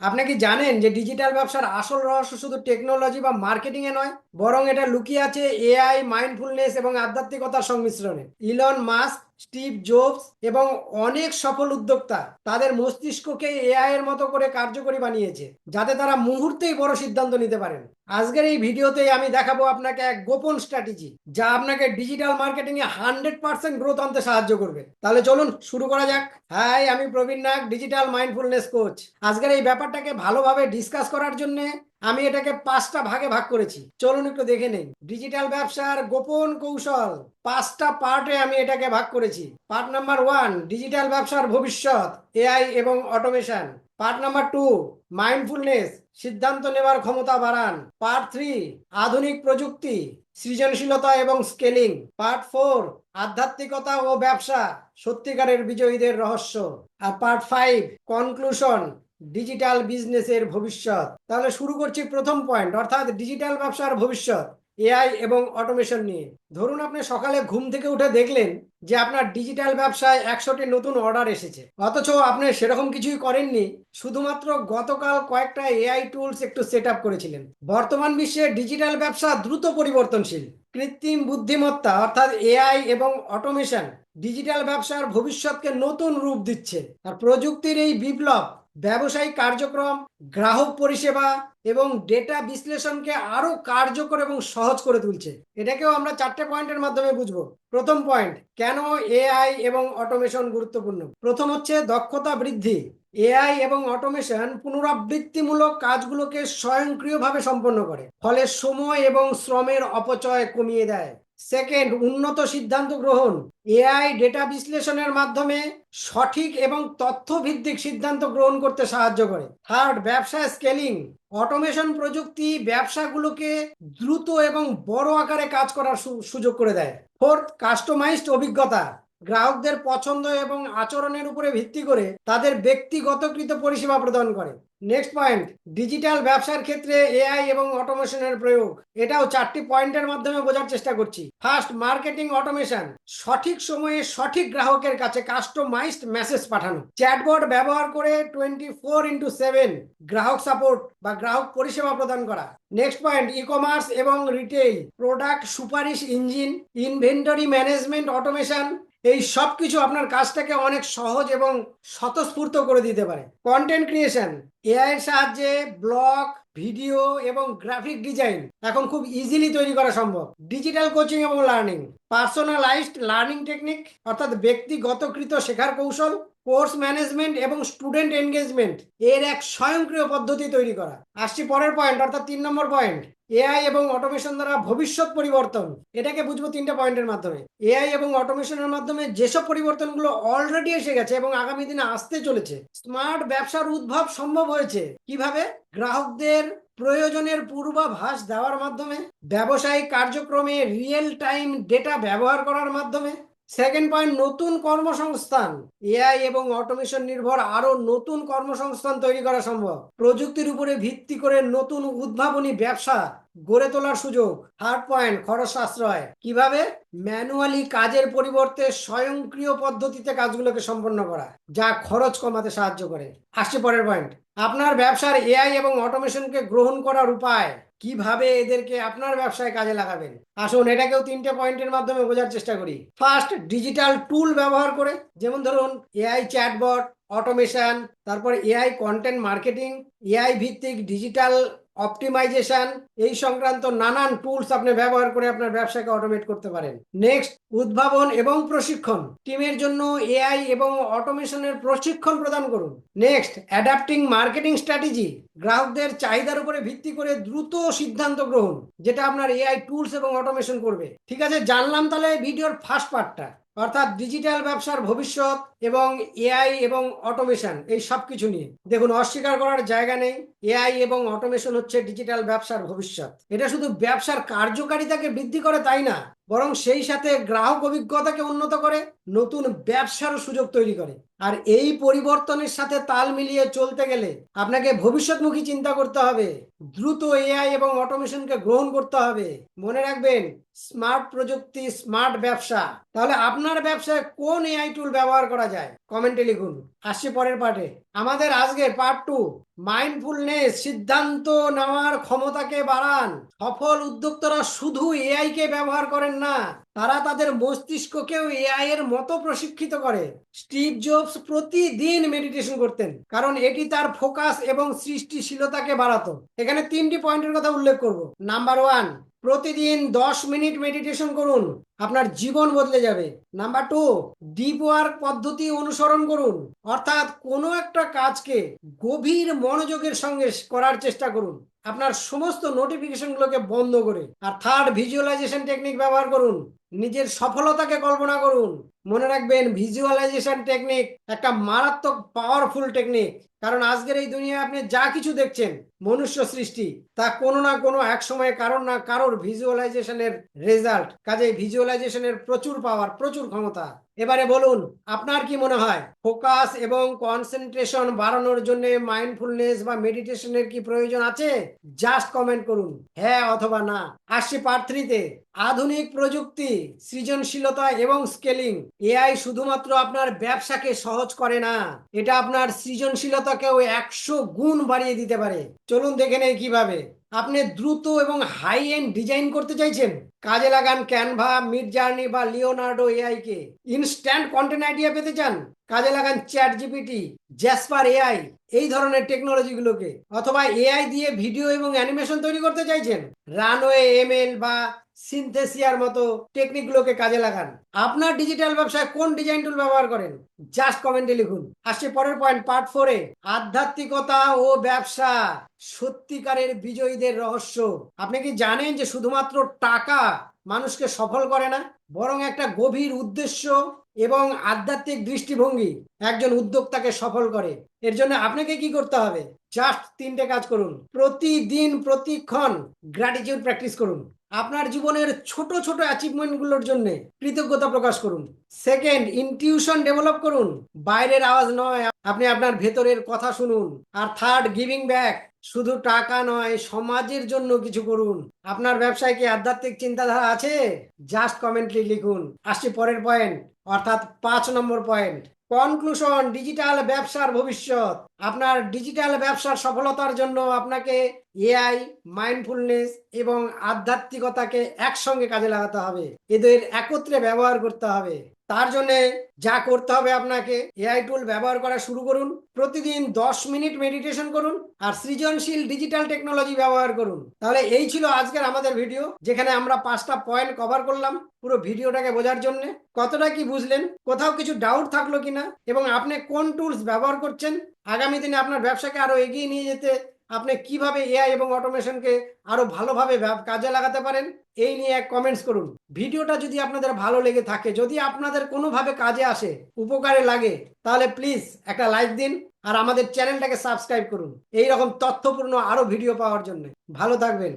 আপনি কি জানেন যে ডিজিটাল ব্যবসার আসল রহস্য শুধু টেকনোলজি বা মার্কেটিং এ নয়, বরং এটা লুকিয়ে আছে এআই মাইন্ডফুলনেস এবং আধ্যাত্মিকতার সংমিশ্রণে। ইলন মাস্ক স্টিভ জবস এবং অনেক সফল উদ্যোক্তা। তাদের মস্তিষ্ককে এআই এর মতো করে কার্যকরী বানিয়েছে, যাতে তারা মুহূর্তেই বড় সিদ্ধান্ত নিতে পারেন। আজকের এই ভিডিওতে আমি দেখাবো আপনাকে এক গোপন স্ট্র্যাটেজি, যা আপনাকে ডিজিটাল মার্কেটিং এ হান্ড্রেড পার্সেন্ট গ্রোথ আনতে সাহায্য করবে। তাহলে চলুন শুরু করা যাক। হাই, আমি Praveen Nag, digital mindfulness coach. আজকের এই ব্যাপারটাকে ভালোভাবে ডিসকাস করার জন্য আমি এটাকে পাঁচটা ভাগে ভাগ করেছি। চলুন একটু দেখে নেই। ডিজিটাল ব্যবসার গোপন কৌশল। পাঁচটা পার্টে আমি এটাকে ভাগ করেছি। পার্ট নাম্বার ওয়ান, ডিজিটাল ব্যবসার ভবিষ্যৎ, এআই এবং automation. Part number two, mindfulness, সিদ্ধান্ত নেওয়ার ক্ষমতা বাড়ান। পার্ট থ্রি, আধুনিক প্রযুক্তি, সৃজনশীলতা এবং স্কেলিং। পার্ট ফোর, আধ্যাত্মিকতা ও ব্যবসা, সত্যিকারের বিজয়ীদের রহস্য। আর পার্ট ফাইভ, কনক্লুশন ডিজিটাল বিজনেসের ভবিষ্যৎ। তাহলে শুরু করছি প্রথম পয়েন্ট অর্থাৎ ডিজিটাল ব্যবসার ভবিষ্যৎ এআই এবং অটোমেশন নিয়ে। ধরুন আপনি সকালে ঘুম থেকে উঠে দেখলেন যে আপনার ডিজিটাল ব্যবসায় একশোটি নতুন অর্ডার এসেছে। অথচ আপনি সেরকম কিছুই করেননি, শুধুমাত্র গতকাল কয়েকটা এআই টুলস একটু সেট করেছিলেন। বর্তমান বিশ্বে ডিজিটাল ব্যবসা দ্রুত পরিবর্তনশীল। কৃত্রিম বুদ্ধিমত্তা, অর্থাৎ এআই এবং অটোমেশন ডিজিটাল ব্যবসার ভবিষ্যৎকে নতুন রূপ দিচ্ছে। আর প্রযুক্তির এই বিপ্লব ব্যবসায়িক কার্যক্রম, গ্রাহক পরিষেবা এবং ডেটা বিশ্লেষণকে আরও কার্যকর এবং সহজ করে তুলছে। এটাকেও আমরা চারটে পয়েন্টের মাধ্যমে বুঝব। প্রথম পয়েন্ট, কেন এআই এবং অটোমেশন গুরুত্বপূর্ণ? প্রথম হচ্ছে দক্ষতা বৃদ্ধি। এআই এবং অটোমেশন পুনরাবৃত্তিমূলক কাজগুলোকে স্বয়ংক্রিয়ভাবে সম্পন্ন করে, ফলে সময় এবং শ্রমের অপচয় কমিয়ে দেয়। সেকেন্ড উন্নত সিদ্ধান্ত গ্রহণ। এআই ডেটা বিশ্লেষণের মাধ্যমে সঠিক এবং তথ্যভিত্তিক সিদ্ধান্ত গ্রহণ করতে সাহায্য করে। থার্ড ব্যবসা স্কেলিং। অটোমেশন প্রযুক্তি ব্যবসাগুলোকে দ্রুত এবং বড় আকারে কাজ করার সুযোগ করে দেয়। ফোর্থ কাস্টমাইজড অভিজ্ঞতা। গ্রাহকদের পছন্দ এবং আচরণের উপরে ভিত্তি করে তাদের ব্যক্তিগতকৃত পরিষেবা প্রদান করে। নেক্সট পয়েন্ট ডিজিটাল ব্যবসার ক্ষেত্রে এআই এবং অটোমেশনের প্রয়োগ। এটাও চারটি পয়েন্টের মাধ্যমে বোঝার চেষ্টা করছি। ফার্স্ট মার্কেটিং অটোমেশন সঠিক সময়ে সঠিক গ্রাহকের কাছে কাস্টমাইজড মেসেজ পাঠানো। চ্যাটবোর্ড ব্যবহার করে টোয়েন্টি ফোর ইন্টু সেভেন গ্রাহক সাপোর্ট বা গ্রাহক পরিষেবা প্রদান করা। নেক্সট পয়েন্ট ই কমার্স এবং রিটেল প্রোডাক্ট সুপারিশ ইঞ্জিন ইনভেন্টরি ম্যানেজমেন্ট অটোমেশন এই সব কিছু আপনার কাজটাকে অনেক সহজ এবং স্বতঃস্ফূর্ত করে দিতে পারে। কন্টেন্ট ক্রিয়েশন এআই এর সাহায্যে ব্লগ, ভিডিও এবং গ্রাফিক ডিজাইন এখন খুব ইজিলি তৈরি করা সম্ভব। ডিজিটাল কোচিং এবং লার্নিং পার্সোনালাইজড লার্নিং টেকনিক অর্থাৎ ব্যক্তিগতকৃত শেখার কৌশল কোর্স ম্যানেজমেন্ট এবং স্টুডেন্ট এনগেজমেন্ট, এর এক স্বয়ংক্রিয় পদ্ধতি তৈরি করা। আসছি পরের পয়েন্ট অর্থাৎ তিন নম্বর পয়েন্ট এআই এবং অটোমেশন দ্বারা ভবিষ্যৎ পরিবর্তন। এটাকে বুঝব তিনটা পয়েন্টের মাধ্যমে। এআই এবং অটোমেশনের মাধ্যমে যেসব পরিবর্তনগুলো অলরেডি এসে গেছে এবং আগামী দিনে আসতে চলেছে স্মার্ট ব্যবসার উদ্ভব সম্ভব হয়েছে। কীভাবে? গ্রাহকদের প্রয়োজনের পূর্বাভাস দেওয়ার মাধ্যমে, ব্যবসায়িক কার্যক্রমে রিয়েল টাইম ডেটা ব্যবহার করার মাধ্যমে সেকেন্ড পয়েন্ট নতুন কর্মসংস্থান। এআই এবং অটোমেশন নির্ভর আরও নতুন কর্মসংস্থান তৈরি করা সম্ভব। প্রযুক্তির উপরে ভিত্তি করে নতুন উদ্ভাবনী ব্যবসা গড়ে তোলার সুযোগ। থার্ড পয়েন্ট খরচ সাশ্রয় কীভাবে? ম্যানুয়ালি কাজের পরিবর্তে স্বয়ংক্রিয় পদ্ধতিতে কাজগুলোকে সম্পন্ন করা, যা খরচ কমাতে সাহায্য করে। আসছে পরের পয়েন্ট আপনার ব্যবসার এআই এবং অটোমেশনকে গ্রহণ করার উপায়। কীভাবে এদেরকে আপনার ব্যবসায় কাজে লাগাবেন? আসুন, এটাকেও তিনটে পয়েন্টের মাধ্যমে বোঝার চেষ্টা করি। ফার্স্ট ডিজিটাল টুল ব্যবহার করে, যেমন ধরুন এআই চ্যাটবট অটোমেশন তারপর এআই কন্টেন্ট মার্কেটিং এআই ভিত্তিক ডিজিটাল অপটিমাইজেশন, এই সংক্রান্ত নানান টুলস আপনি ব্যবহার করে আপনার ব্যবসাকে অটোমেট করতে পারেন। নেক্সট উদ্ভাবন এবং প্রশিক্ষণ। টিমের জন্য এআই এবং অটোমেশনের প্রশিক্ষণ প্রদান করুন। নেক্সট অ্যাডাপ্টিং মার্কেটিং স্ট্র্যাটেজি গ্রাহকদের চাহিদার উপরে ভিত্তি করে দ্রুত সিদ্ধান্ত গ্রহণ, যেটা আপনার এআই টুলস এবং অটোমেশন করবে। ঠিক আছে, জানলাম তাহলে ভিডিওর ফার্স্ট পার্টটা। অর্থাৎ ডিজিটাল ব্যবসার ভবিষ্যৎ এবং এআই এবং অটোমেশন এই সব কিছু নিয়ে। দেখুন, অস্বীকার করার জায়গা নেই। এআই এবং অটোমেশন হচ্ছে ডিজিটাল ব্যবসার ভবিষ্যৎ। এটা শুধু ব্যবসার কার্যকারিতাকে বৃদ্ধি করে তাই না? বরং সেই সাথে গ্রাহক অভিজ্ঞতাকে উন্নত করে, নতুন ব্যবসারও সুযোগ তৈরি করে। আর এই পরিবর্তনের সাথে তাল মিলিয়ে চলতে গেলে আপনাকে ভবিষ্যৎমুখী চিন্তা করতে হবে। দ্রুত এআই এবং অটোমেশনকে গ্রহণ করতে হবে। মনে রাখবেন স্মার্ট প্রযুক্তি স্মার্ট ব্যবসা। তাহলে আপনার ব্যবসায় কোন এআই টুল ব্যবহার করা যায়। কমেন্টে লিখুন। আসছি পরের পার্টে আমাদের আজকের পার্ট টু মাইন্ডফুলনেস সিদ্ধান্ত নেওয়ার ক্ষমতাকে বাড়ান। সফল উদ্যোক্তারা শুধু এআই কে ব্যবহার করেন না, তারা তাদের মস্তিষ্ককেও এআই এর মতো প্রশিক্ষিত করে। স্টিভ জবস প্রতিদিন মেডিটেশন করতেন, কারণ এটি তার ফোকাস এবং সৃষ্টিশীলতাকে বাড়াতো। এখানে তিনটি পয়েন্টের কথা উল্লেখ করব। নাম্বার ওয়ান প্রতিদিন দশ মিনিট মেডিটেশন করুন, আপনার জীবন বদলে যাবে। নাম্বার টু ডিপ ওয়ার্ক পদ্ধতি অনুসরণ করুন, অর্থাৎ কোনো একটা কাজকে গভীর মনোযোগের সঙ্গে করার চেষ্টা করুন। আপনার সমস্ত নোটিফিকেশন গুলোকে বন্ধ করে আর থার্ড ভিজুয়ালাইজেশন টেকনিক ব্যবহার করুন। নিজের সফলতাকে কল্পনা করুন। মনে রাখবেন ভিজুয়ালাইজেশন টেকনিক একটা মারাত্মক পাওয়ারফুল টেকনিক কারণ আজকের এই দুনিয়ায় আপনি যা কিছু দেখছেন, মনুষ্য সৃষ্টি, তা কোনো না কোনো এক সময় কারোর না কারোর ভিজুয়ালাইজেশনের রেজাল্ট কাজে ভিজুয়ালাইজেশনের প্রচুর পাওয়ার প্রচুর ক্ষমতা। এবারে বলুন, আপনার কি মনে হয় ফোকাস এবং কনসেন্ট্রেশন বাড়ানোর জন্য মাইন্ডফুলনেস বা মেডিটেশনের কি প্রয়োজন আছে? জাস্ট কমেন্ট করুন। হ্যাঁ অথবা না। আসছি পার্ট থ্রিতে আধুনিক প্রযুক্তি, সৃজনশীলতা এবং স্কেলিং এআই শুধুমাত্র আপনার ব্যবসাকে সহজ করে না, এটা আপনার সৃজনশীলতাকেও একশো গুণ বাড়িয়ে দিতে পারে। চলুন দেখে নেই কীভাবে। আপনি দ্রুত এবং হাই এন্ড ডিজাইন করতে চাইছেন? কাজে লাগান ক্যানভা মিড জার্নি বা লিওনার্ডো এআই কে ইনস্ট্যান্ট কন্টেন্ট আইডিয়া পেতে চান? কাজে লাগান চ্যাট জিপিটি জ্যাসপার এআই এই ধরনের টেকনোলজিগুলোকে অথবা এআই দিয়ে ভিডিও এবং অ্যানিমেশন তৈরি করতে চাইছেন? রানওয়ে এমএল বা সিনথেসিয়ার মতো টেকনিকগুলোকে কাজে লাগান। আপনার ডিজিটাল ব্যবসায় কোন ডিজাইন টুল ব্যবহার করেন? জাস্ট কমেন্টে লিখুন। আসছে পরের পয়েন্ট পার্ট ফোরে আধ্যাত্মিকতা ও ব্যবসা, সত্যিকারের বিজয়ীদের রহস্য। আপনি কি জানেন যে শুধুমাত্র টাকা মানুষকে সফল করে না, বরং একটা গভীর উদ্দেশ্য এবং আধ্যাত্মিক দৃষ্টিভঙ্গি একজন উদ্যোক্তাকে সফল করে? এর জন্য আপনাকে কি করতে হবে? জাস্ট তিনটে কাজ করুন। প্রতিদিন প্রতিক্ষণ গ্র্যাটিটিউড প্র্যাকটিস করুন। আপনার জীবনের ছোট ছোট অ্যাচিভমেন্টগুলোর জন্য কৃতজ্ঞতা প্রকাশ করুন। সেকেন্ড ইনটিউশন ডেভেলপ করুন। বাইরের আওয়াজ নয়, আপনি আপনার ভেতরের কথা শুনুন। আর থার্ড গিভিং ব্যাক শুধু টাকা নয়, সমাজের জন্য কিছু করুন। আপনার ব্যবসায় কি আধ্যাত্মিক চিন্তাধারা আছে? জাস্ট কমেন্টলি লিখুন। আসছি পরের পয়েন্ট অর্থাৎ পাঁচ নম্বর পয়েন্ট কনক্লুশন ডিজিটাল ব্যবসার ভবিষ্যৎ। আপনার ডিজিটাল ব্যবসার সফলতার জন্য আপনাকে এআই মাইন্ডফুলনেস এবং আধ্যাত্মিকতাকে একসঙ্গে কাজে লাগাতে হবে। এদের একত্রে ব্যবহার করতে হবে। তার জন্য যা করতে হবে আপনাকে, এআই টুল ব্যবহার করা শুরু করুন। প্রতিদিন দশ মিনিট মেডিটেশন করুন আর সৃজনশীল ডিজিটাল টেকনোলজি ব্যবহার করুন। তাহলে এই ছিল আজকের আমাদের ভিডিও যেখানে আমরা পাঁচটা পয়েন্ট কভার করলাম পুরো ভিডিওটাকে বোঝার জন্য। কতটা কি বুঝলেন? কোথাও কিছু ডাউট থাকল কিনা? এবং আপনি কোন টুলস ব্যবহার করছেন? আগামী দিনে আপনার ব্যবসাকে আরও এগিয়ে নিয়ে যেতে আপনি কীভাবে এআই এবং অটোমেশনকে আরও ভালোভাবে কাজে লাগাতে পারেন? এই নিয়ে এক কমেন্টস করুন। ভিডিওটা যদি আপনাদের ভালো লেগে থাকে, যদি আপনাদের কোনোভাবে কাজে আসে, উপকারে লাগে, তাহলে প্লিজ একটা লাইক দিন আর আমাদের চ্যানেলটাকে সাবস্ক্রাইব করুন। এই রকম তথ্যপূর্ণ আরও ভিডিও পাওয়ার জন্য। ভালো থাকবেন।